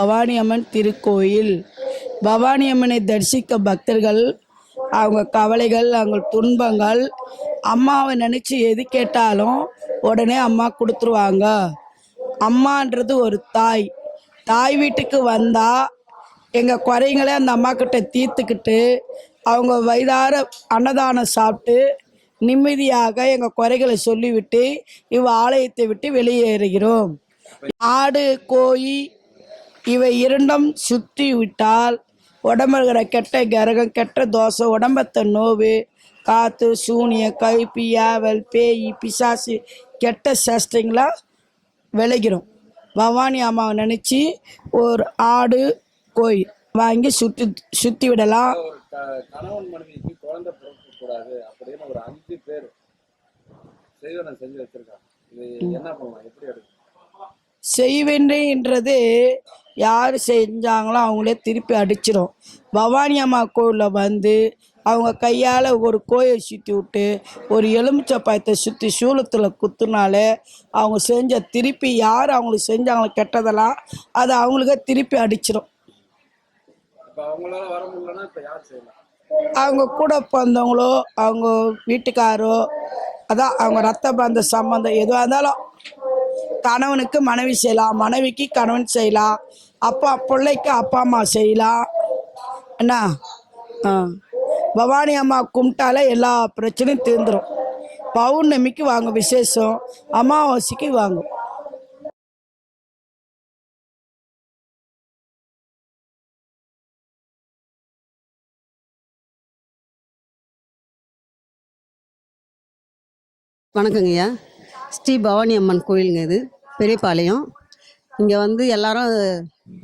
பவானி அம்மன் திருக்கோயில். பவானி அம்மனை தரிசிக்க பக்தர்கள் அவங்க கவலைகள் அவங்க துன்பங்கள் அம்மாவை நினச்சி எது கேட்டாலும் உடனே அம்மா கொடுத்துருவாங்க. அம்மான்றது ஒரு தாய். தாய் வீட்டுக்கு வந்தால் எங்கள் குறைங்களே அந்த அம்மா கிட்ட தீர்த்துக்கிட்டு அவங்க வயதார அன்னதானம் சாப்பிட்டு நிம்மதியாக எங்கள் குறைகளை சொல்லிவிட்டு இவ் ஆலயத்தை விட்டு வெளியேறுகிறோம். ஆடு கோழி இவை இரண்டும் சுற்றி விட்டால் உடம்புகிற கெட்ட கரகம் கெட்ட தோசை உடம்பத்த நோவு காற்று சூனிய கைப்பி யாவல் பேய் பிசாசு கெட்ட சேஷ்டைங்களாம் விளைகிறோம். பவானி அம்மாவை நினச்சி ஒரு ஆடு கோயில் வாங்கி சுற்றி சுற்றி விடலாம் கணவன் மனைவிக்கு குழந்தை பிறக்க கூடாது அப்படின்னு ஒரு அஞ்சு பேர் செய்வனை செஞ்சு வச்சிருக்காங்க. இது என்ன பண்ணலாம் எப்படி எடுக்கணும்? செய்வென்றது யார் செஞ்சாங்களோ அவங்களே திருப்பி அடிச்சிடும் பவானி அம்மா கோயிலில் வந்து அவங்க கையால் ஒரு கோயில் சுற்றி விட்டு ஒரு எலுமிச்சை பாயத்தை சுற்றி சூளத்தில் குத்துனாலே அவங்க செஞ்ச திருப்பி யார் அவங்களுக்கு செஞ்சாங்களோ கெட்டதெல்லாம் அது அவங்களுக்கே திருப்பி அடிச்சிடும் அவங்க கூட பிறந்தவங்களோ அவங்க வீட்டுக்காரோ அதான் அவங்க ரத்த பந்த சம்பந்தம் எதுவாக இருந்தாலும் கணவனுக்கு மனைவி செய்யலாம் மனைவிக்கு கணவன் செய்யலாம் அப்பா பிள்ளைக்கு அப்பா அம்மா செய்யலாம் என்ன பவானி அம்மா கும்பிட்டாலே எல்லா பிரச்சனையும் தீர்ந்துடும் பௌர்ணமிக்கு வாங்க விசேஷம் அமாவாசைக்கு வாங்கும் வணக்கங்கய்யா. ஸ்ரீ பவானி அம்மன் கோயிலுங்க இது பெரியபாளையம். இங்கே வந்து எல்லாரும்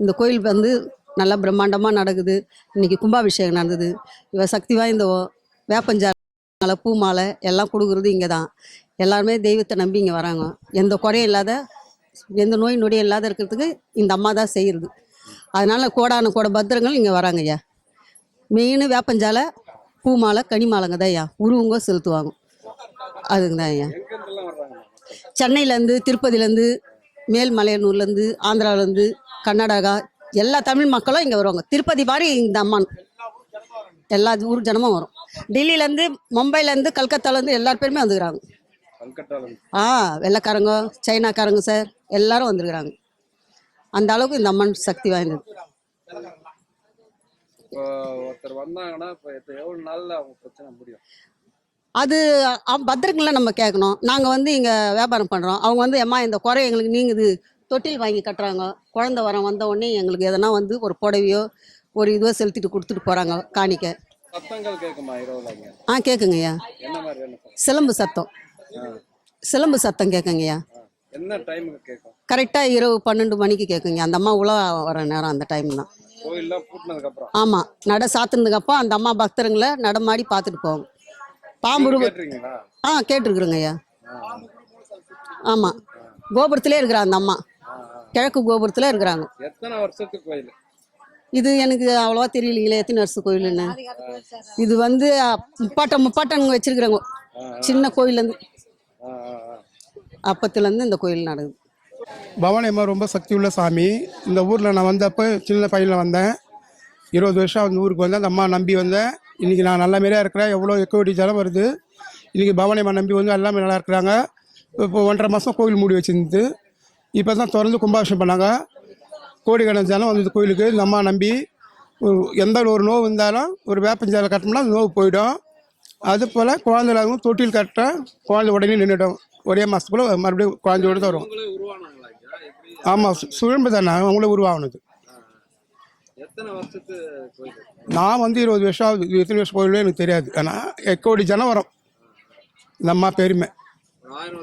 இந்த கோயில் வந்து நல்லா பிரம்மாண்டமாக நடக்குது. இன்னைக்கு கும்பாபிஷேகம் நடந்தது. இவ சக்தி வாய்ந்த வேப்பஞ்சால மாலை பூ மாலை எல்லாம் கொடுக்குறது இங்கே தான். எல்லாருமே தெய்வத்தை நம்பி இங்கே வராங்க. எந்த குறையும் இல்லாத எந்த நோய் நொடியும் இல்லாத இருக்கிறதுக்கு இந்த அம்மா தான் செய்கிறது அதனால் கோடான கோட பத்திரங்கள் இங்கே வராங்க ஐயா. மெயின் வேப்பஞ்சாலை பூ மாலை கனி மாலைங்க தான் ஐயா. உருவங்க செலுத்துவாங்க. அதுங்க தான் ஐயா. சென்னையிலேருந்து திருப்பதிலேருந்து மேல்மலையனூர்லேருந்து ஆந்திராவிலேருந்து கர்நாடகா எல்லா தமிழ் மக்களும் இங்கே வருவாங்க. திருப்பதி மாதிரி இந்த அம்மன் எல்லா ஊர் ஜனமும் வரும். டெல்லியிலேருந்து மும்பைலேருந்து கல்கத்தாலேருந்து எல்லா பேருமே வந்துக்கிறாங்க. ஆ வெள்ளைக்காரங்க சைனாக்காரங்க சார் எல்லாரும் வந்துருக்குறாங்க அந்த அளவுக்கு இந்த அம்மன் சக்தி வாய்ந்தது. ஒருத்தர் வந்தாங்கன்னா இப்போ எவ்வளவு நாள்ல அவங்க பிரச்சனை முடியும். அது பத்திரங்களை நம்ம கேட்கணும் நாங்கள் வந்து இங்கே வியாபாரம் பண்ணுறோம் அவங்க வந்து அம்மா இந்த குறை எங்களுக்கு நீங்குது. தொட்டில் வாங்கி கட்டுறாங்க. குழந்தை வரம் வந்த உடனே எங்களுக்கு எதனா வந்து ஒரு புடவையோ ஒரு இதுவோ செலுத்திட்டு கொடுத்துட்டு போகிறாங்க காணிக்க. ஆ கேட்குங்கய்யா சிலம்பு சத்தம். சிலம்பு சத்தம் கேட்குங்கய்யா கரெக்டாக இரவு பன்னெண்டு மணிக்கு கேட்குங்க அந்த அம்மா உள்ள வர நேரம் அந்த டைம் தான். ஆமாம் நட சாத்துனதுக்கு அப்போ அந்த அம்மா பக்தருங்களை நடமாடி பார்த்துட்டு போவாங்க பாம்பு ஆ கேட்டிருக்குறோங்க ஐயா. ஆமாம் கோபுரத்திலே இருக்கிறா அந்த அம்மா. கிழக்கு கோபுரத்தில் இருக்கிறாங்க. எத்தனை வருஷத்துக்கு கோயில்? இது எனக்கு அவ்வளோவா தெரியலைங்களே எத்தனை வருஷம் கோயிலுன்னு இது வந்து முப்பாட்டம் முப்பாட்டங்க வச்சிருக்கிறாங்க சின்ன கோயிலேருந்து. அப்பத்துலேருந்து இந்த கோயில் நடக்குது. பவானி அம்மா ரொம்ப சக்தி உள்ள சாமி. இந்த ஊரில் நான் வந்தப்போ சின்ன பையனில் வந்தேன். இருபது வருஷம் அந்த ஊருக்கு வந்தேன். அந்த அம்மா நம்பி வந்தேன். இன்றைக்கி நான் நல்ல மாரியாக இருக்கிறேன். எவ்வளோ எக்கோடி ஜலம் வருது. இன்றைக்கி பவானி அம்மா நம்பி வந்து எல்லாமே நல்லா இருக்கிறாங்க. இப்போ ஒன்றரை மாதம் கோவில் மூடி வச்சிருந்து இப்போ தான் திறந்து கும்பாபிஷேகம் பண்ணாங்க. கோடிக்கணக்கான ஜனம் வந்தது கோயிலுக்கு. இந்த அம்மா நம்பி ஒரு எந்த ஒரு நோவு இருந்தாலும் ஒரு வேப்பஞ்சாலை கட்டினோம்னா அந்த நோவு போயிடும். அது போல் குழந்தைகளும் தொட்டில் கட்ட குழந்தை உடனே நின்றுடும் ஒரே மாதத்துக்குள்ள மறுபடியும் குழந்தையோடு தான் வரும். ஆமாம் சுழம்பு தானே. அவங்களே உருவாகுனது எத்தனை வருஷத்து நான் வந்து இருபது வருஷம் ஆகுது. எத்தனை வருஷம் கோயிலும் எனக்கு தெரியாது. ஆனால் எக்கோடி ஜனம் வரும். இந்த அம்மா பெருமை.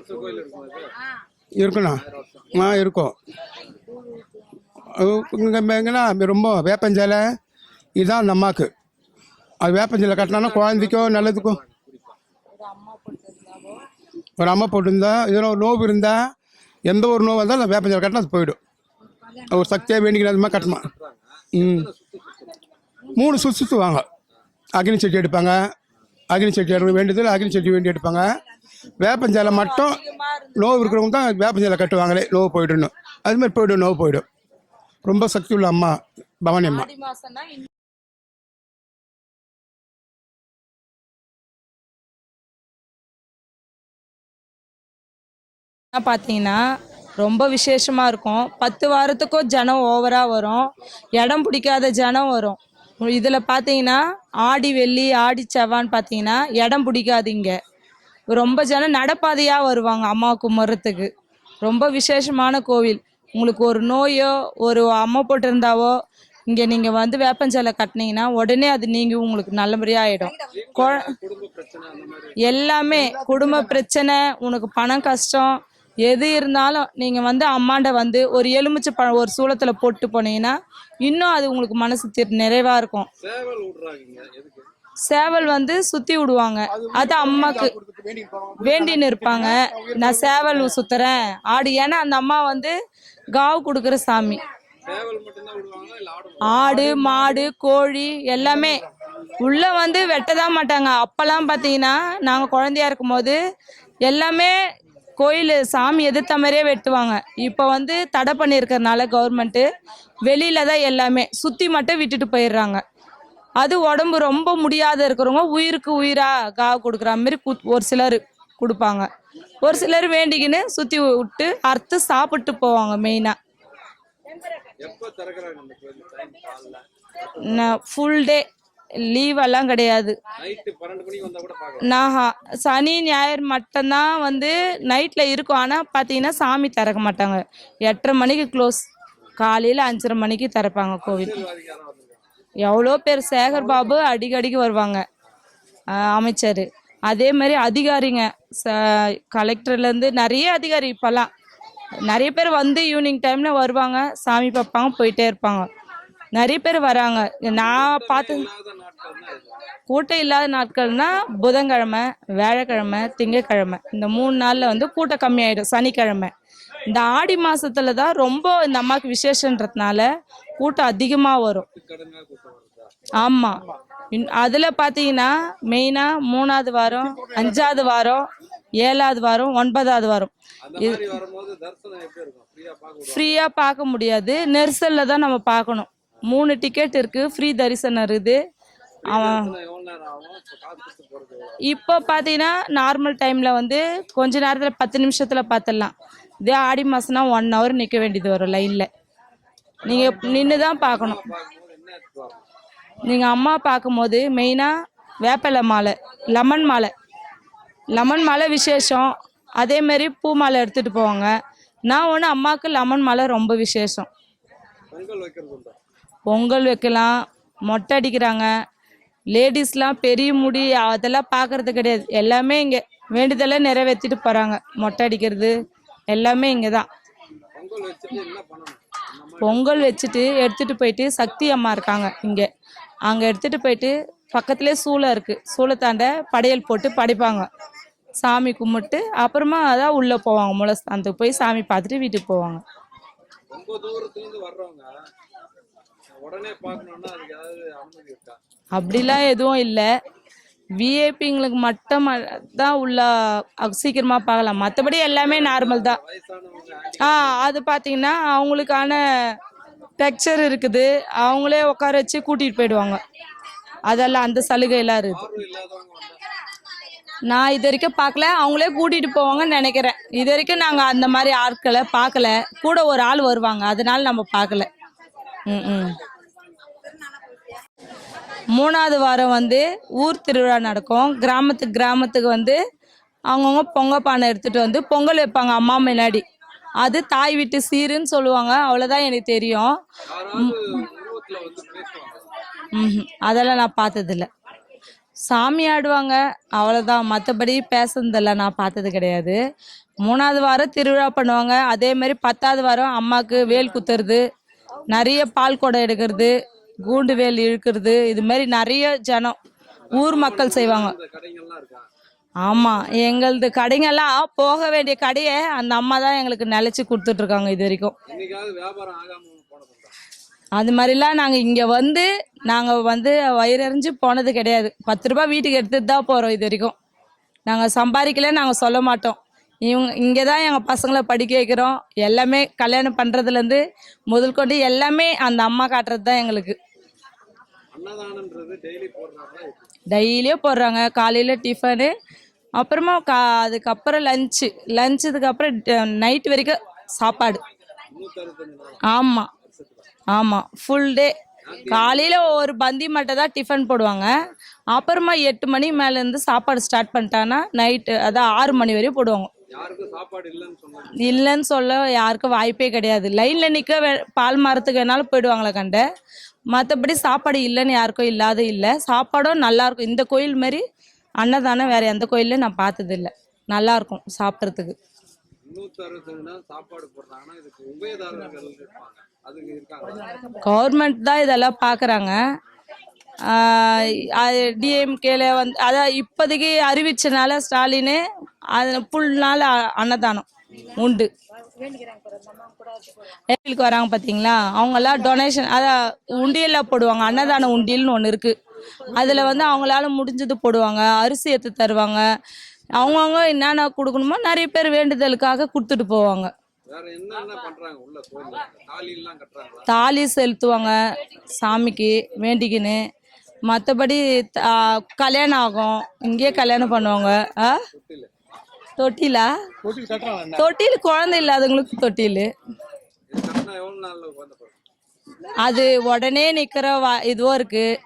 இருக்கும் அது இருக்குண்ணா. ஆ இருக்கும். இங்கே எங்கன்னா ரொம்ப வேப்பஞ்சலை இதுதான் அந்த அம்மாவுக்கு அது வேப்பஞ்சலை கட்டினா குழந்தைக்கோ நல்லதுக்கோ. ஒரு அம்மா போட்டிருந்தா இதில் ஒரு நோவு இருந்தால் எந்த ஒரு நோவு இருந்தாலும் அந்த வேப்பஞ்சலை கட்டினா அது போயிடும். ஒரு சக்தியாக வேண்டிக்கிற அது மாதிரி கட்டணும். ம். மூணு சுற்று சுற்றுவாங்க அக்னி சட்டி எடுப்பாங்க. அக்னி சட்டி எடுக்க வேண்டியதில் அக்னி சட்டி வேண்டி எடுப்பாங்க. வேப்பஞ்சாலை மட்டும் நோவு இருக்கிறவங்க தான் வேப்பஞ்சாலை கட்டுவாங்களே நோவு போயிடணும் அது மாதிரி போய்டும் நோவு போயிடும். ரொம்ப சக்தி உள்ள அம்மா பவானி அம்மா. பார்த்தீங்கன்னா ரொம்ப விசேஷமாக இருக்கும். பத்து வாரத்துக்கும் ஜனம் ஓவராக வரும். இடம் பிடிக்காத ஜனம் வரும். இதில் பார்த்தீங்கன்னா ஆடி வெள்ளி ஆடி செவ்வான்னு பார்த்தீங்கன்னா இடம் பிடிக்காது இங்கே ரொம்ப ஜனம் நடப்பாதையாக வருவாங்க அம்மா கும்பிட்றதுக்கு ரொம்ப விசேஷமான கோவில். உங்களுக்கு ஒரு நோயோ ஒரு அம்மா போட்டிருந்தாவோ இங்கே நீங்கள் வந்து வேப்பஞ்சலை கட்டினீங்கன்னா உடனே அது நீங்கள் உங்களுக்கு நல்லபடியாக ஆகிடும் எல்லாமே குடும்ப பிரச்சனை உனக்கு பணம் கஷ்டம் எது இருந்தாலும் நீங்கள் வந்து அம்மாண்ட வந்து ஒரு எலுமிச்சை பழம் ஒரு சூளத்தில் போட்டு போனீங்கன்னா இன்னும் அது உங்களுக்கு மனசு திரு நிறைவாக இருக்கும். சேவல் வந்து சுற்றி விடுவாங்க. அது அம்மாக்கு வேண்டின்னு இருப்பாங்க. நான் சேவல் சுத்துறேன். ஆடு ஏன்னா அந்த அம்மா வந்து காவு கொடுக்குற சாமி. ஆடு மாடு கோழி எல்லாமே உள்ள வந்து வெட்டதான் மாட்டாங்க. அப்பெல்லாம் பார்த்தீங்கன்னா நாங்கள் குழந்தையா இருக்கும்போது எல்லாமே கோயில் சாமி எதிர்த்த மாதிரியே வெட்டுவாங்க. இப்போ வந்து தடை பண்ணியிருக்கறனால கவர்மெண்ட்டு வெளியில தான் எல்லாமே சுற்றி மட்டும் விட்டுட்டு போயிடுறாங்க. அது உடம்பு ரொம்ப முடியாத இருக்கிறவங்க உயிருக்கு உயிரா காவு கொடுக்குற மாதிரி ஒரு சிலர் கொடுப்பாங்க. ஒரு சிலர் வேண்டிக்கின்னு சுற்றி விட்டு அறுத்து சாப்பிட்டு போவாங்க மெயினாக ஃபுல் டே லீவ் எல்லாம் கிடையாது. நான் சனி ஞாயிறு மட்டும்தான் வந்து நைட்டில் இருக்கும். ஆனால் பார்த்தீங்கன்னா சாமி திறக்க மாட்டாங்க. எட்டரை மணிக்கு க்ளோஸ் காலையில் அஞ்சரை மணிக்கு திறப்பாங்க கோவில். எவ்வளோ பேர் சேகர் பாபு அடிக்கடிக்கு வருவாங்க. அமைச்சர். அதே மாதிரி அதிகாரிங்க. ச கலெக்டர்லேருந்து நிறைய அதிகாரி இப்போல்லாம். நிறைய பேர் வந்து ஈவினிங் டைமில் வருவாங்க. சாமி பார்ப்பாங்க போயிட்டே இருப்பாங்க. நிறைய பேர் வராங்க. நான் பார்த்து கூட்டம் இல்லாத நாட்கள்னா புதன்கிழமை வியாழக்கிழமை திங்கக்கிழமை இந்த மூணு நாளில் வந்து கூட்டம் கம்மியாயிடும் சனிக்கிழமை. இந்த ஆடி மாசத்துல தான் ரொம்ப இந்த அம்மாவுக்கு விசேஷன்றதுனால கூட்டம் அதிகமாக வரும். ஆமாம் அதில் பார்த்தீங்கன்னா மெயினாக மூணாவது வாரம் அஞ்சாவது வாரம் ஏழாவது வாரம் ஒன்பதாவது வாரம். ஃப்ரீயாக பார்க்க முடியாது. நெரிசலில் தான் நம்ம பார்க்கணும். மூணு டிக்கெட் இருக்குது ஃப்ரீ தரிசனம் இருக்குது. அவன் இப்ப இப்போ பார்த்தீங்கன்னா நார்மல் டைமில் வந்து கொஞ்ச நேரத்தில் பத்து நிமிஷத்தில் பார்த்துடலாம் இதே ஆடி மாதம்னா ஒன் ஹவர் நிற்க வேண்டியது வரும் லைனில் நீங்கள் நின்று தான் பார்க்கணும். நீங்கள் அம்மா பார்க்கும்போது மெயினாக வேப்பிலை மாலை லெமன் மாலை. லெமன் மாலை விசேஷம். அதேமாரி பூ மாலை எடுத்துகிட்டு போவாங்க. நான் ஒன்று அம்மாவுக்கு லெமன் மாலை ரொம்ப விசேஷம். பொங்கல் வைக்கலாம். மொட்டை அடிக்கிறாங்க. லேடிஸ்லாம் பெரிய முடி அதெல்லாம் பார்க்கறது கிடையாது. எல்லாமே இங்கே வேண்டுதலை நிறைவேற்றிட்டு போகிறாங்க மொட்டை அடிக்கிறது எல்லாமே இங்கே தான் பொங்கல் வச்சுட்டு எடுத்துகிட்டு போயிட்டு சக்தி அம்மா இருக்காங்க இங்கே. அங்கே எடுத்துகிட்டு போயிட்டு பக்கத்துலேயே சூளம் இருக்குது சூளத்தாண்ட படையல் போட்டு படைப்பாங்க. சாமி கும்பிட்டு அப்புறமா அதான் உள்ளே போவாங்க. முளஸ்தானத்துக்கு போய் சாமி பார்த்துட்டு வீட்டுக்கு போவாங்க. உடனே பார்க்கணும்னா அதுக்கு ஏதாவது அனுமதி இருக்கா? அப்படிலாம் எதுவும் இல்லை. விஐபிங்களுக்கு மட்டும் தான் உள்ள சீக்கிரமா பார்க்கலாம். மற்றபடி எல்லாமே நார்மல் தான். ஆ அது பார்த்தீங்கன்னா அவங்களுக்கான டெக்சர் இருக்குது. அவங்களே உட்கார வச்சு கூட்டிகிட்டு போயிடுவாங்க. அதெல்லாம் அந்த சலுகையெல்லாம் இருக்குது. நான் இது வரைக்கும் பார்க்கல. அவங்களே கூட்டிகிட்டு போவாங்கன்னு நினைக்கிறேன். இது வரைக்கும் நாங்கள் அந்த மாதிரி ஆட்களை பார்க்கல. கூட ஒரு ஆள் வருவாங்க. அதனால நம்ம பார்க்கல. ம் ம். மூணாவது வாரம் வந்து ஊர் திருவிழா நடக்கும். கிராமத்துக்கு கிராமத்துக்கு வந்து அவங்கவுங்க பொங்க பானை எடுத்துகிட்டு வந்து பொங்கல் வைப்பாங்க அம்மா முன்னாடி. அது தாய் வீட்டு சீருன்னு சொல்லுவாங்க. அவ்வளோதான் எனக்கு தெரியும். அதெல்லாம் நான் பார்த்ததில்ல. சாமி ஆடுவாங்க. அவ்வளோதான் மற்றபடி பேசுனதெல்லாம் நான் பார்த்தது கிடையாது. மூணாவது வாரம் திருவிழா பண்ணுவாங்க. அதே மாதிரி பத்தாவது வாரம் அம்மாவுக்கு வேல் குத்துறது. நிறைய பால் குடம் எடுக்கிறது. கூண்டு வேல் இழுக்கிறது. இது மாதிரி நிறைய ஜனம் ஊர் மக்கள் செய்வாங்க. இந்த ஆமாம் எங்களது கடைங்கெல்லாம் போக வேண்டிய கடையை அந்த அம்மா தான் எங்களுக்கு நிலச்சி கொடுத்துட்ருக்காங்க இது வரைக்கும். அது மாதிரிலாம் நாங்கள் இங்கே வந்து நாங்கள் வந்து வயிறறிஞ்சு போனது கிடையாது. பத்து ரூபாய் வீட்டுக்கு எடுத்துட்டு தான் போகிறோம் இது வரைக்கும். நாங்கள் சம்பாதிக்கல நாங்கள் சொல்ல மாட்டோம். இவங்க இங்கே தான் எங்கள் பசங்களை படிக்க வைக்கிறோம். எல்லாமே கல்யாணம் பண்ணுறதுலேருந்து முதல் கொண்டு எல்லாமே அந்த அம்மா காட்டுறது தான் எங்களுக்கு? டெய்லியும் போடுறாங்க. காலையில் டிஃபனு அப்புறமா கா அதுக்கப்புறம் லஞ்சு லஞ்சுக்கு அப்புறம் நைட் வரைக்கும் சாப்பாடு. ஆமாம் ஆமாம் ஃபுல் டே காலையில் ஒரு பந்தி மட்டும் தான் டிஃபன் போடுவாங்க. அப்புறமா எட்டு மணி மேலேருந்து சாப்பாடு ஸ்டார்ட் பண்ணிட்டாங்கன்னா நைட்டு அதான் ஆறு மணி வரையும் போடுவாங்க. இல்லைன்னு சொல்ல யாருக்கும் வாய்ப்பே கிடையாது. லைனில் நிற்க பால் மரத்துக்கு வேணாலும் போயிடுவாங்களே கண்ட. மற்றபடி சாப்பாடு இல்லைன்னு யாருக்கும் இல்லாத இல்லை. சாப்பாடும் நல்லா இருக்கும் இந்த கோயில் மாதிரி அன்னதானம் வேற எந்த கோயிலையும் நான் பார்த்ததில்ல. நல்லா இருக்கும் சாப்பிட்றதுக்கு கவர்மெண்ட் தான் இதெல்லாம் பார்க்குறாங்க டிஎம்கேல வந்து அதான் இப்போதைக்கு அறிவிச்சனால ஸ்டாலின் அது அ- அன்னதானம் உண்டு. கோயிலுக்கு வராங்க பார்த்தீங்களா அவங்கெல்லாம் டொனேஷன் அதான் உண்டியலில் போடுவாங்க. அன்னதான உண்டியல்னு ஒன்று இருக்குது அதில் வந்து அவங்களால முடிஞ்சது போடுவாங்க. அரிசி எடுத்து தருவாங்க. அவங்கவுங்க என்னென்ன கொடுக்கணுமோ நிறைய பேர் வேண்டுதலுக்காக கொடுத்துட்டு போவாங்க. தாலி செலுத்துவாங்க சாமிக்கு வேண்டிக்கின்னு. மற்றபடி கல்யாணம் ஆகும். இங்கேயே கல்யாணம் பண்ணுவாங்க. ஆ? தொட்டில? தொட்டிலா குழந்தை இல்லாதவங்களுக்கு தொட்டில். அது உடனே நிற்கிற வா இதுவும் இருக்குது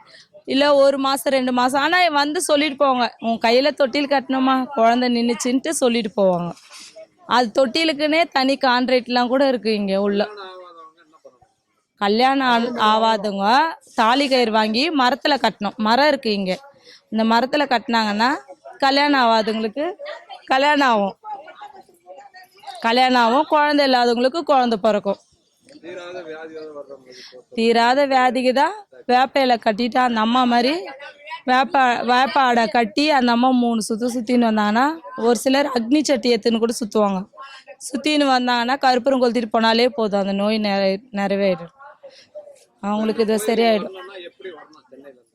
இல்லை ஒரு மாதம் ரெண்டு மாதம் ஆனால் வந்து சொல்லிட்டு போவாங்க. உன் கையில் தொட்டில் கட்டணுமா? குழந்தை நின்றுச்சுன்ட்டு சொல்லிட்டு போவாங்க. அது தொட்டிலுக்குன்னே தனி கான்ட்ராக்ட்லாம் கூட இருக்குது இங்கே உள்ள. கல்யாணம் ஆகாதவங்க தாலி கயிறு வாங்கி மரத்தில் கட்டணும். மரம் இருக்குது இங்கே. இந்த மரத்தில் கட்டினாங்கன்னா கல்யாணம் ஆகாதவங்களுக்கு கல்யாணம் ஆகும் கல்யாணம் ஆகும் குழந்தை இல்லாதவங்களுக்கு குழந்தை பிறக்கும். தீராத வியாதிக்கு தான் வேப்ப கட்டிட்டு அந்த அம்மா மாதிரி வேப்பா வேப்பாடை கட்டி அந்த அம்மா மூணு சுற்று சுற்றின்னு வந்தாங்கன்னா ஒரு சிலர் அக்னி சட்டி எடுத்துன்னு கூட சுற்றுவாங்க சுற்றின்னு வந்தாங்கன்னா கருப்பூரம் கொளுத்திட்டு போனாலே போதும். அந்த நோய் நிறை நிறைவேறிடும். அவங்களுக்கு இது சரியாயிடும் வரணும்னா எப்படி வரணும் சென்னையில இருந்து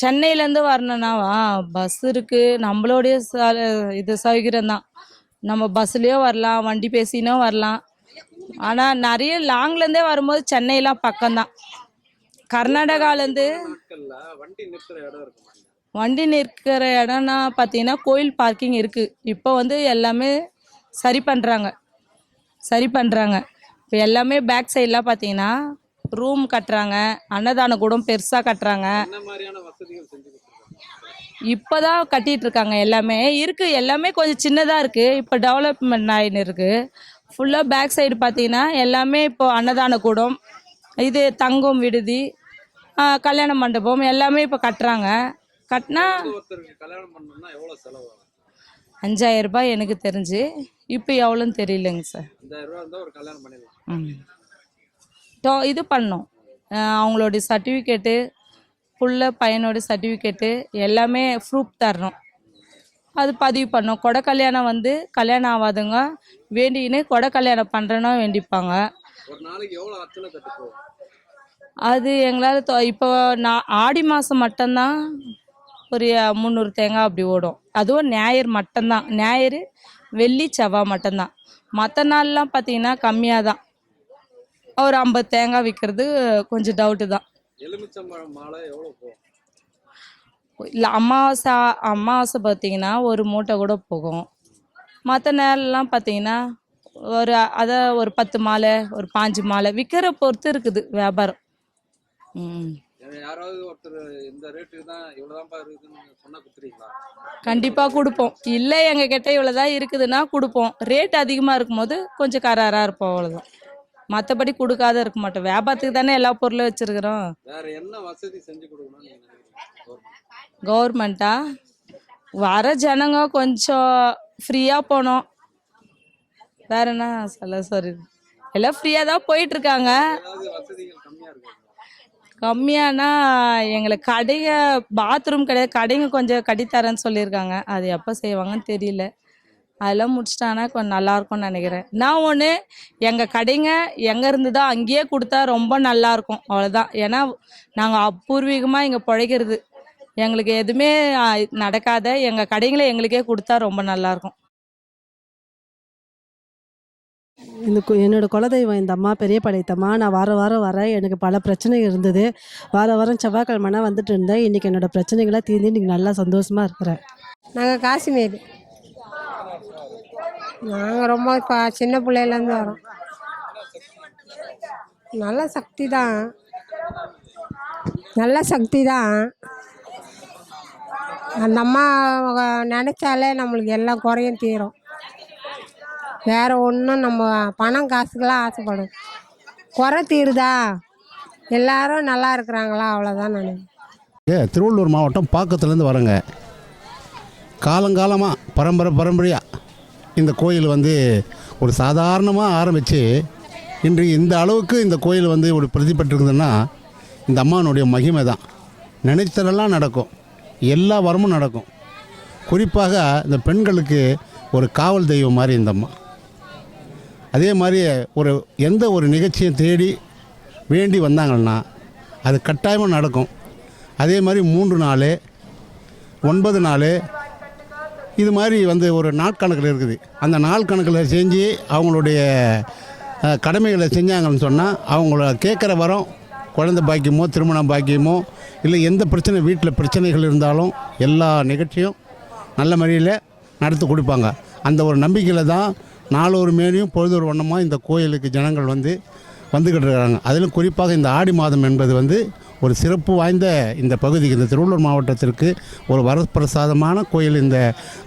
சென்னையிலேருந்து வரணும்னாவா? பஸ் இருக்குது நம்மளுடைய ச இது சௌகரியம் தான் நம்ம பஸ்லேயோ வரலாம் வண்டி பேசினோ வரலாம். ஆனால் நிறைய லாங்லேருந்தே வரும்போது சென்னையெலாம் பக்கம்தான். கர்நாடகாலேருந்து வண்டி நிற்கிற இடம்னா பார்த்தீங்கன்னா கோயில் பார்க்கிங் இருக்குது இப்போ வந்து எல்லாமே சரி பண்ணுறாங்க சரி பண்ணுறாங்க இப்போ எல்லாமே பேக் சைட்லாம் பார்த்தீங்கன்னா ரூம் கட்டுறாங்க அன்னதான கூடம் பெருசாக கட்டுறாங்க. இப்போதான் கட்டிட்டு இருக்காங்க எல்லாமே. இருக்கு எல்லாமே கொஞ்சம் சின்னதாக இருக்கு. இப்போ டெவலப்மெண்ட் ஆயின்னு இருக்கு. ஃபுல்லாக பேக் சைடு பார்த்தீங்கன்னா எல்லாமே இப்போ அன்னதான கூடம் இது தங்கும் விடுதி கல்யாண மண்டபம் எல்லாமே இப்போ கட்டுறாங்க. கட்டினா அஞ்சாயிரம் ரூபாய் எனக்கு தெரிஞ்சு. இப்போ எவ்வளோன்னு தெரியலங்க சார் அஞ்சாயிரம் ரூபா இருந்தா ஒரு கல்யாணம் பண்ணிடலாம் ம் டோ இது பண்ணோம் அஹ் அவங்களுடைய சர்டிஃபிகேட்டு புள்ள பையனோட சர்டிஃபிகேட்டு எல்லாமே ப்ரூஃப் தரணும். அது பதிவு பண்ணோம் கொடை கல்யாணம் வந்து கல்யாணம் ஆகாதவங்க வேண்டிக்கின்னு கொடை கல்யாணம் பண்ணுறேன்னா வேண்டிப்பாங்க. அது எங்களால் இப்போ நான் ஆடி மாதம் மட்டும்தான் ஒரு முந்நூறு தேங்காய் அப்படி ஓடும். அதுவும் ஞாயிறு மட்டும்தான். ஞாயிறு வெள்ளி செவ்வாய் மட்டும்தான். மற்ற நாள்லாம் பார்த்தீங்கன்னா கம்மியாக தான் ஒரு ஐம்பது தேங்காய் விற்கிறது கொஞ்சம் டவுட்டு தான். இல்லை அமாவாசை அமாவாசை பார்த்தீங்கன்னா ஒரு மூட்டை கூட போகும். மற்ற நேரம்லாம் பார்த்தீங்கன்னா ஒரு அதை ஒரு பத்து மாலை ஒரு பாஞ்சு மாலை விற்கிற பொறுத்து இருக்குது வியாபாரம். ம். யாராவது கண்டிப்பாக கொடுப்போம். இல்லை கிட்ட இவ்வளோ தான் இருக்குதுன்னா கொடுப்போம். ரேட் அதிகமாக இருக்கும்போது கொஞ்சம் கராராக இருப்போம் அவ்வளோதான் மற்றபடி கொடுக்காத இருக்க மாட்டோம். வியாபாரத்துக்கு தானே எல்லா பொருளும் வச்சுருக்குறோம். கவர்மெண்ட்டா வர ஜனங்க கொஞ்சம் ஃப்ரீயாக போனோம். வேற என்ன சொல்ல சாரி எல்லாம் ஃப்ரீயாக தான் போயிட்டுருக்காங்க. ஏதாவது வசதிகள் கம்மியா இருக்கு? கம்மியானா எங்களுக்கு கடைங்க பாத்ரூம் கிடையாது. கடைங்க கொஞ்சம் கட்டித்தரேன்னு சொல்லியிருக்காங்க. அது எப்போ செய்வாங்கன்னு தெரியல. அதெல்லாம் முடிச்சிட்டாங்கன்னா கொஞ்சம் நல்லா இருக்கும்னு நினைக்கிறேன். நான் ஒன்று எங்கள் கடைங்க எங்கே இருந்ததோ அங்கேயே கொடுத்தா ரொம்ப நல்லா இருக்கும் அவ்வளோதான் ஏன்னா நாங்கள் அப்பூர்வீகமாக இங்கே பிழைக்கிறது. எங்களுக்கு எதுவுமே நடக்காத. எங்கள் கடைங்களை எங்களுக்கே கொடுத்தா ரொம்ப நல்லா இருக்கும் இந்த கு- என்னோட குலதெய்வம் இந்த அம்மா பெரிய படைத்தம்மா நான் வாரம் வாரம் வரேன். எனக்கு பல பிரச்சனைகள் இருந்தது. வார வாரம் செவ்வாய்க்கிழமைனா வந்துட்டு இருந்தேன். இன்றைக்கி என்னோட பிரச்சனைகளாக தீர்ந்து இன்றைக்கி நல்லா சந்தோஷமாக இருக்கிறேன். நாங்கள் காஷ்மீர் நாங்கள் ரொம்ப இப்போ சின்ன பிள்ளையிலேருந்து வரோம். நல்ல சக்தி தான். நல்ல சக்தி தான். அந்த அம்மா நினச்சாலே நம்மளுக்கு எல்லா குறையும் தீரும். வேறு ஒன்றும் நம்ம பணம் காசுக்கெல்லாம் ஆசைப்படும். குறை தீருதா? எல்லாரும் நல்லா இருக்கிறாங்களா? அவ்வளோதான் நினைக்கிறேன். திருவள்ளூர் மாவட்டம் பாக்கத்துலேருந்து வரேங்க. காலங்காலமாக பரம்பரை பரம்பரையாக இந்த கோயில் வந்து ஒரு சாதாரணமாக ஆரம்பித்து இன்று இந்த அளவுக்கு இந்த கோயில் வந்து ஒரு பிரதிபட்டிருக்குதுன்னா இந்த அம்மானுடைய மகிமை தான். நினைத்ததெல்லாம் நடக்கும். எல்லா வரமும் நடக்கும். குறிப்பாக இந்த பெண்களுக்கு ஒரு காவல் தெய்வம் மாதிரி இந்த அம்மா. அதே மாதிரி ஒரு எந்த ஒரு நிகழ்ச்சியை தேடி வேண்டி வந்தாங்கன்னா அது கட்டாயமாக நடக்கும். அதே மாதிரி மூன்று நாள் ஒன்பது நாள் இது மாதிரி வந்து ஒரு நாட்கணக்கில் இருக்குது. அந்த நாள் கணக்கில் செஞ்சு அவங்களுடைய கடமைகளை செஞ்சாங்கன்னு சொன்னால் அவங்கள கேட்குற வரம் குழந்தை பாக்கியமோ திருமணம் பாக்கியமோ இல்லை எந்த பிரச்சனை வீட்டில் பிரச்சனைகள் இருந்தாலும் எல்லா நிகழ்ச்சியும் நல்ல முறையில் நடத்தி கொடுப்பாங்க. அந்த ஒரு நம்பிக்கையில் தான் நாலொரு மேனியும் பொழுதொரு வண்ணமாக இந்த கோயிலுக்கு ஜனங்கள் வந்து வந்துக்கிட்டு இருக்கிறாங்க அதிலும் குறிப்பாக இந்த ஆடி மாதம் என்பது வந்து ஒரு சிறப்பு வாய்ந்த இந்த பகுதிக்கு இந்த திருவள்ளூர் மாவட்டத்திற்கு ஒரு வரப்பிரசாதமான கோயில் இந்த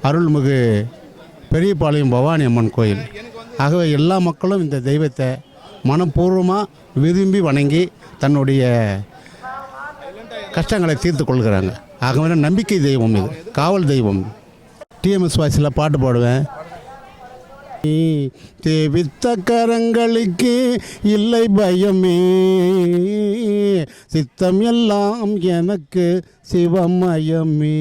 அருள்மிகு பெரியபாளையம் பவானி அம்மன் கோயில். ஆகவே எல்லா மக்களும் இந்த தெய்வத்தை மனப்பூர்வமாக விரும்பி வணங்கி தன்னுடைய கஷ்டங்களை தீர்த்து கொள்கிறாங்க. ஆகவே நம்பிக்கை தெய்வம் இது காவல் தெய்வம். டிஎம்எஸ் வாய்ஸில் பாட்டு பாடுவேன். தேவித்த கரங்களுக்கு இல்லை பயமே. சித்தம் எல்லாம் எனக்கு சிவமயமே.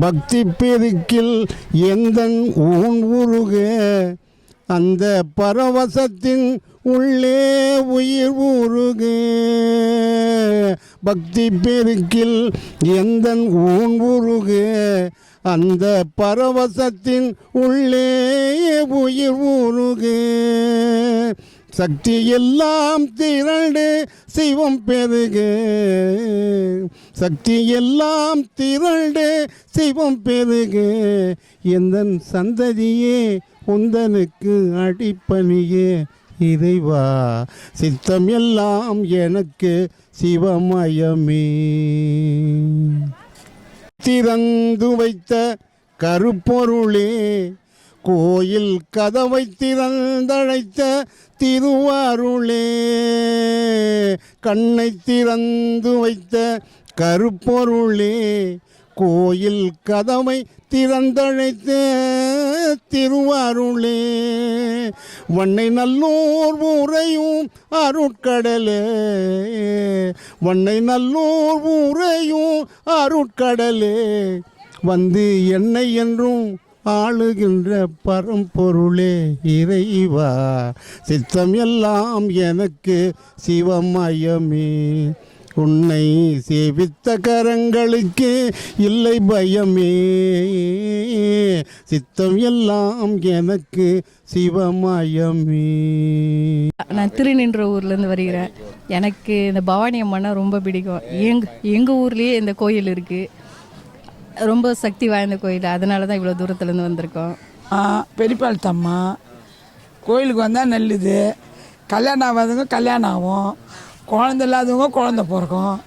பக்தி பெருக்கில் எந்த ஊன் உருக அந்த பரவசத்தின் உள்ளே உயிர் உருக பக்தி பெருக்கில் எந்த ஊன் உருக அந்த பரவசத்தின் உள்ளே உயிர் உருக சக்தி எல்லாம் திரண்டு சிவம் பெருக சக்தி எல்லாம் திரண்டு சிவம் பெருக எந்த சந்ததியே உந்தனுக்கு அடிப்பணியே. இறைவா சித்தம் எல்லாம் எனக்கு சிவமயமே. திறந்து வைத்த கருப்பொருளே கோயில் கதவை திறந்தழைத்த திருவாருளே. கண்ணை திறந்து வைத்த கருப்பொருளே கோயில் கதவை திறந்தழைத்த திருவாருளே. வண்ணை நல்லூர் ஊரையும் அருட்கடலே. வண்ணை நல்லூர் ஊரையும் அருட்கடலே. வந்து என்னை என்றும் ஆளுகின்ற பரம்பொருளே இறைவா. சித்தம் எல்லாம் எனக்கு சிவமயமே. உன்னை சேவித்த கரங்களுக்கு இல்லை பயமே. சித்தம் எல்லாம் எனக்கு சிவமயமே. நான் திருநின்ற ஊர்லேருந்து வருகிறேன். எனக்கு இந்த பவானி அம்மனை ரொம்ப பிடிக்கும். எங் எங்கள் ஊர்லேயே இந்த கோயில் இருக்குது ரொம்ப சக்தி வாய்ந்த கோயில். அதனால தான் இவ்வளோ தூரத்துலேருந்து வந்திருக்கோம். பெரியப்பாளத்தம்மா கோயிலுக்கு வந்தால் நல்லது. கல்யாணம் ஆகாதவங்க கல்யாணம் ஆகும். குழந்த இல்லாதவங்க குழந்த பிறக்கும்.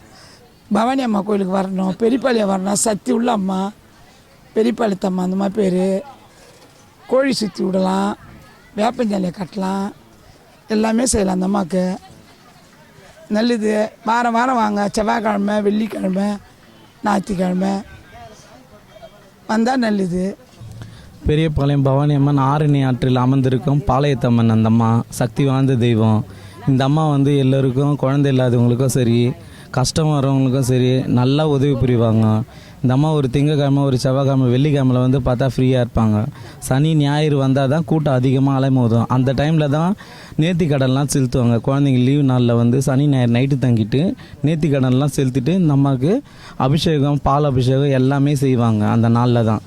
பவானி அம்மா கோயிலுக்கு வரணும். பெரியப்பாளையம் வரணும். சக்தி உள்ள அம்மா பெரியப்பாளையத்தம்மா அந்த மாதிரி பேர். கோழி சுற்றி விடலாம். வேப்பஞ்சாலியை கட்டலாம். எல்லாமே செய்யலாம் அந்த அம்மாவுக்கு. நல்லது. வாரம் வாரம் வாங்க. செவ்வாய்க்கிழமை வெள்ளிக்கிழமை ஞாயிற்றுக்கிழமை. வந்தால் நல்லது. பெரியபாளையம் பவானி அம்மன் ஆரணி ஆற்றில் அமர்ந்திருக்கும் பாளையத்தம்மன் அந்தம்மா சக்தி வாய்ந்த தெய்வம். இந்த அம்மா வந்து எல்லோருக்கும் குழந்தை இல்லாதவங்களுக்கும் சரி கஷ்டம் வரவங்களுக்கும் சரி நல்லா உதவி புரிவாங்க. இந்த அம்மா ஒரு திங்கக்கிழமை ஒரு செவ்வாய்க்கிழமை வெள்ளிக்கிழமையில் வந்து பார்த்தா ஃப்ரீயாக இருப்பாங்க. சனி ஞாயிறு வந்தால் தான் கூட்டம் அதிகமாக அலைமோதும். அந்த டைமில் தான் நேர்த்தி கடன்லாம் செலுத்துவாங்க. குழந்தைங்க லீவ் நாளில் வந்து சனி ஞாயிறு நைட்டு தங்கிட்டு நேர்த்தி கடன்லாம் செலுத்திட்டு இந்த அம்மாவுக்கு அபிஷேகம் பால் அபிஷேகம் எல்லாமே செய்வாங்க அந்த நாளில் தான்.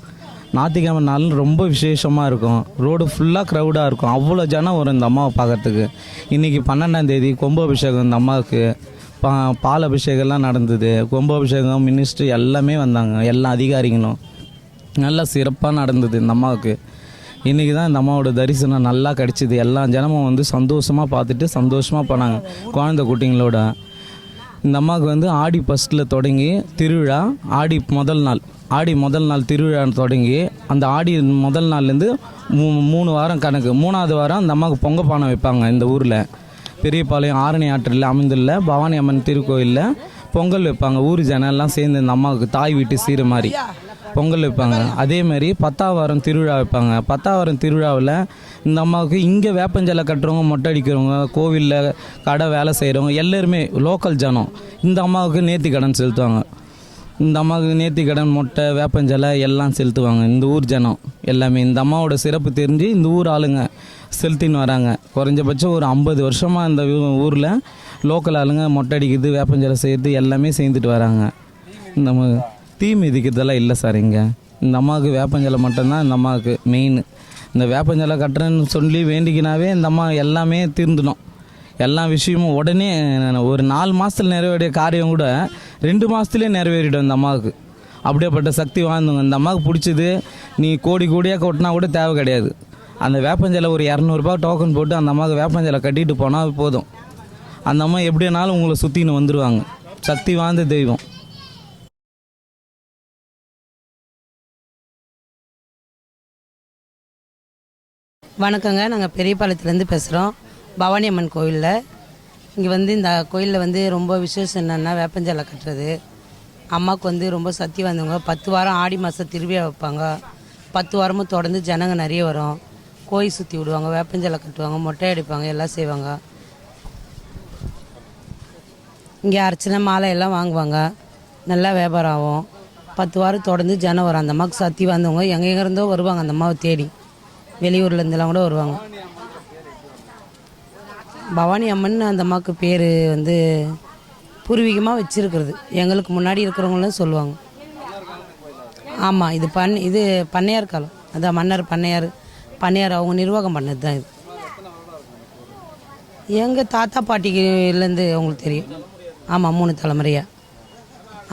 ஞாயிற்றுக்கிழமை நாள் ரொம்ப விசேஷமாக இருக்கும். ரோடு ஃபுல்லாக க்ரௌடாக இருக்கும். அவ்வளோ ஜனம் வரும் இந்த அம்மாவை பார்க்குறதுக்கு. இன்றைக்கி பன்னெண்டாம் தேதி கும்பாபிஷேகம் இந்த அம்மாவுக்கு. பா பால் அபிஷேகம்லாம் நடந்தது. கும்பாபிஷேகம் மினிஸ்ட்ரி எல்லாமே வந்தாங்க. எல்லா அதிகாரிகளும். நல்லா சிறப்பாக நடந்தது இந்த அம்மாவுக்கு. இன்றைக்கி தான் இந்த அம்மாவோட தரிசனம் நல்லா கிடச்சிது. எல்லா ஜனமும் வந்து சந்தோஷமாக பார்த்துட்டு சந்தோஷமாக போனாங்க. குழந்தை குட்டிங்களோட. இந்த அம்மாவுக்கு வந்து ஆடி ஃபஸ்ட்டில் தொடங்கி திருவிழா ஆடி முதல் நாள். ஆடி முதல் நாள் திருவிழா தொடங்கி அந்த ஆடி முதல் நாள்லேருந்து மூ மூணு வாரம் கணக்கு. மூணாவது வாரம் அந்த அம்மாவுக்கு பொங்க பானை வைப்பாங்க இந்த ஊரில். பெரியபாளையம் ஆரணி ஆற்றில் அமைந்துள்ள பவானி அம்மன் திருக்கோயிலில் பொங்கல் வைப்பாங்க. ஊர் ஜனம் எல்லாம் சேர்ந்து இந்த அம்மாவுக்கு தாய் வீட்டு சீர மாதிரி பொங்கல் வைப்பாங்க. அதே மாதிரி பத்தாவாரம் திருவிழா வைப்பாங்க. பத்தாவாரம் திருவிழாவில் இந்த அம்மாவுக்கு இங்கே வேப்பஞ்சலை கட்டுறவங்க மொட்டை அடிக்கிறவங்க கோவிலில் கடை வேலை செய்கிறவங்க எல்லாருமே லோக்கல் ஜனம். இந்த அம்மாவுக்கு நேர்த்தி கடன் செலுத்துவாங்க. இந்த அம்மாவுக்கு நேர்த்தி கடன் மொட்டை வேப்பஞ்சலை எல்லாம் செலுத்துவாங்க. இந்த ஊர் ஜனம் எல்லாமே. இந்த அம்மாவோட சிறப்பு தெரிஞ்சு இந்த ஊர் ஆளுங்க செலுத்தின்னு வராங்க. குறைஞ்சபட்சம் ஒரு ஐம்பது வருஷமாக இந்த ஊரில் லோக்கல் ஆளுங்க மொட்டை அடிக்கிறது வேப்பஞ்சலை செய்கிறது எல்லாமே செய்துட்டு வராங்க. இந்த தீ மிதிக்கிறதெல்லாம் இல்லை சார் இங்கே. இந்த அம்மாவுக்கு வேப்பஞ்சலை மட்டும்தான் இந்த அம்மாவுக்கு மெயின் இந்த வேப்பஞ்சலை கட்டுறேன்னு சொல்லி வேண்டிக்கினாவே இந்த அம்மா எல்லாமே தீர்ந்துடும். எல்லா விஷயமும் உடனே ஒரு நாலு மாதத்தில் நிறைவேறிய காரியம் கூட ரெண்டு மாதத்துலேயே நிறைவேறிடும் இந்த அம்மாவுக்கு. அப்படியேப்பட்ட சக்தி வாழ்ந்தவங்க. இந்த அம்மாவுக்கு பிடிச்சது நீ கோடி கோடியாக கொட்டினா கூட தேவை கிடையாது. அந்த வேப்பஞ்சலை ஒரு இரநூறுபா டோக்கன் போட்டு அந்த அம்மாவுக்கு வேப்பஞ்சலை கட்டிட்டு போனால் போதும். அந்த அம்மா எப்படினாலும் உங்களை சுற்றின்னு வந்துடுவாங்க சக்தி வாய்ந்த தெய்வம். வணக்கங்க. நாங்கள் பெரியபாளையத்துலேருந்து பேசுகிறோம் பவானி அம்மன் கோவிலில். இங்கே வந்து இந்த கோயிலில் வந்து ரொம்ப விசேஷம் என்னென்னா வேப்பஞ்சலை கட்டுறது. அம்மாவுக்கு வந்து ரொம்ப சக்தி வந்தவங்க பத்து வாரம் ஆடி மாதம் திருவிழா வைப்பாங்க. பத்து வாரமும் தொடர்ந்து ஜனங்க நிறைய வரும். கோயில் சுற்றி விடுவாங்க வேப்பஞ்சலை கட்டுவாங்க மொட்டை அடிப்பாங்க எல்லாம் செய்வாங்க. இங்கே அர்ச்சனை மாலை எல்லாம் வாங்குவாங்க. நல்லா வியாபாரம் ஆகும். பத்து வாரம் தொடர்ந்து ஜனம் வரும். அந்த அம்மாவுக்கு சக்தி வந்தவங்க எங்கே இருந்தோ வருவாங்க அந்த அம்மாவை தேடி. வெளியூர்லேருந்துலாம் கூட வருவாங்க. பவானி அம்மன் அந்த அம்மாவுக்கு பேர் வந்து பூர்வீகமாக வச்சுருக்கிறது. எங்களுக்கு முன்னாடி இருக்கிறவங்களும் சொல்லுவாங்க. ஆமாம் இது பண் இது பண்ணையார் காலம். அதான் மன்னர் பண்ணையார் பண்ணையார் அவங்க நிர்வாகம் பண்ணது தான் இது. எங்கள் தாத்தா பாட்டிக்குலேருந்து அவங்களுக்கு தெரியும். ஆமாம் மூணு தலைமுறையாக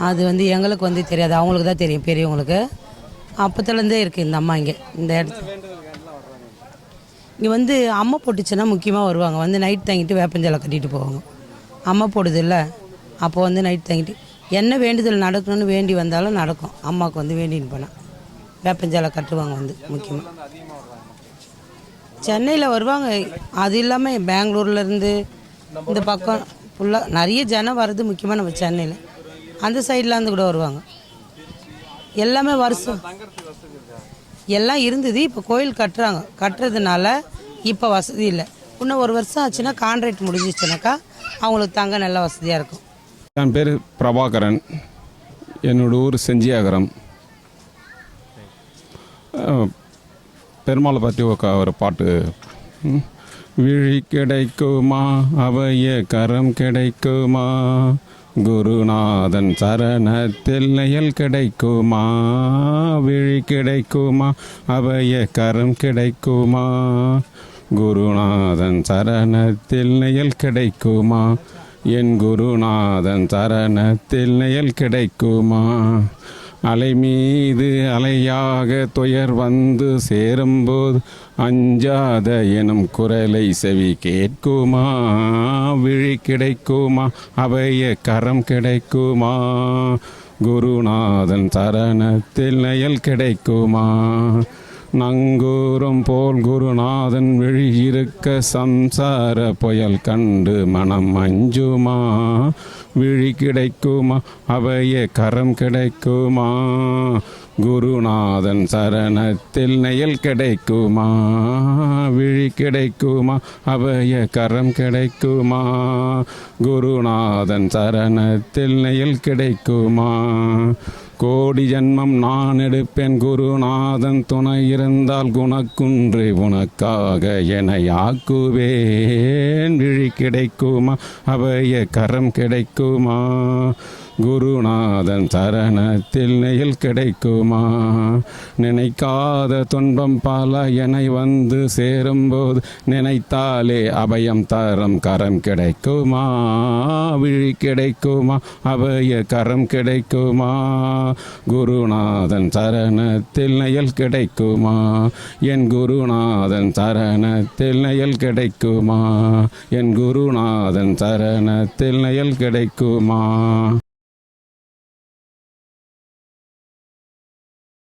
அது வந்து எங்களுக்கு வந்து தெரியாது. அவங்களுக்கு தான் தெரியும் பெரியவங்களுக்கு. அப்போத்துலேருந்தே இருக்குது இந்த அம்மா இங்கே இந்த இடத்துல. இங்கே வந்து அம்மை போட்டுச்சுன்னா முக்கியமாக வருவாங்க. வந்து நைட் தங்கிட்டு வேப்பஞ்சலை கட்டிட்டு போவாங்க. அம்மா போடுது இல்லை அப்போ வந்து நைட் தங்கிட்டு என்ன வேண்டுதல் நடக்கணும்னு வேண்டி வந்தாலும் நடக்கும். அம்மாவுக்கு வந்து வேண்டின்னு போனால் வேப்பஞ்சலை கட்டுவாங்க வந்து முக்கியமாக சென்னையில் வருவாங்க. அது இல்லாமல் பெங்களூர்லேருந்து இந்த பக்கம் ஃபுல்லாக நிறைய ஜனம் வர்றது முக்கியமாக நம்ம சென்னையில். அந்த சைட்லேருந்து கூட வருவாங்க. எல்லாமே வருஷம். எல்லாம் இருந்தது இப்போ கோயில் கட்டுறாங்க. கட்டுறதுனால இப்போ வசதி இல்லை. இன்னும் ஒரு வருஷம் ஆச்சுன்னா கான்ட்ராக்ட் முடிஞ்சிச்சுனாக்கா அவங்களுக்கு தங்க நல்ல வசதியாக இருக்கும். என் பேர் பிரபாகரன். என்னோட ஊர் செஞ்சியாகரம். பெருமாளை பற்றி ஒரு பாட்டு. விழி கிடைக்குமா அவைய கரம் கிடைக்குமா குருநாதன் சரணத்தில் நெயல் கிடைக்குமா? விழி கிடைக்குமா? அவைய கரம் கிடைக்குமா? குருநாதன் சரணத்தில் நெயல் கிடைக்குமா? என் குருநாதன் சரணத்தில் நெயல் கிடைக்குமா? அலை மீது அலையாக துயர் வந்து சேரும்போது அஞ்சாத எனும் குரலை செவி கேட்குமா? விழி கிடைக்குமா? அவைய கரம் கிடைக்குமா? குருநாதன் சரணத்தில் நயல் கிடைக்குமா? நங்கூரும் போல் குருநாதன் விழி இருக்க சம்சார புயல் கண்டு மனம் அஞ்சுமா? விழி கிடைக்குமா? அவைய கரம் கிடைக்குமா? குருநாதன் சரணத்தில் நெயல் கிடைக்குமா? விழி கிடைக்குமா? அவைய கரம் கிடைக்குமா? குருநாதன் சரணத்தில் நெயல் கிடைக்குமா? கோடி ஜன்மம் நான் எடுப்பேன் குருநாதன் துணை இருந்தால் குணக்குன்று உனக்காக என ஆக்குவேன். விழி கிடைக்குமா? அவைய கரம் கிடைக்குமா? குருநாதன் சரணத்தில் நெயில் கிடைக்குமா? நினைக்காத துன்பம் பல என வந்து சேரும்போது நினைத்தாலே அபயம் தரம் கரம் கிடைக்குமா? விழி கிடைக்குமா? அபய கரம் கிடைக்குமா? குருநாதன் சரணத்தில் நெயல் கிடைக்குமா? என் குருநாதன் சரணத்தில் நெயல் கிடைக்குமா? என் குருநாதன் சரணத்தில் நெயல் கிடைக்குமா?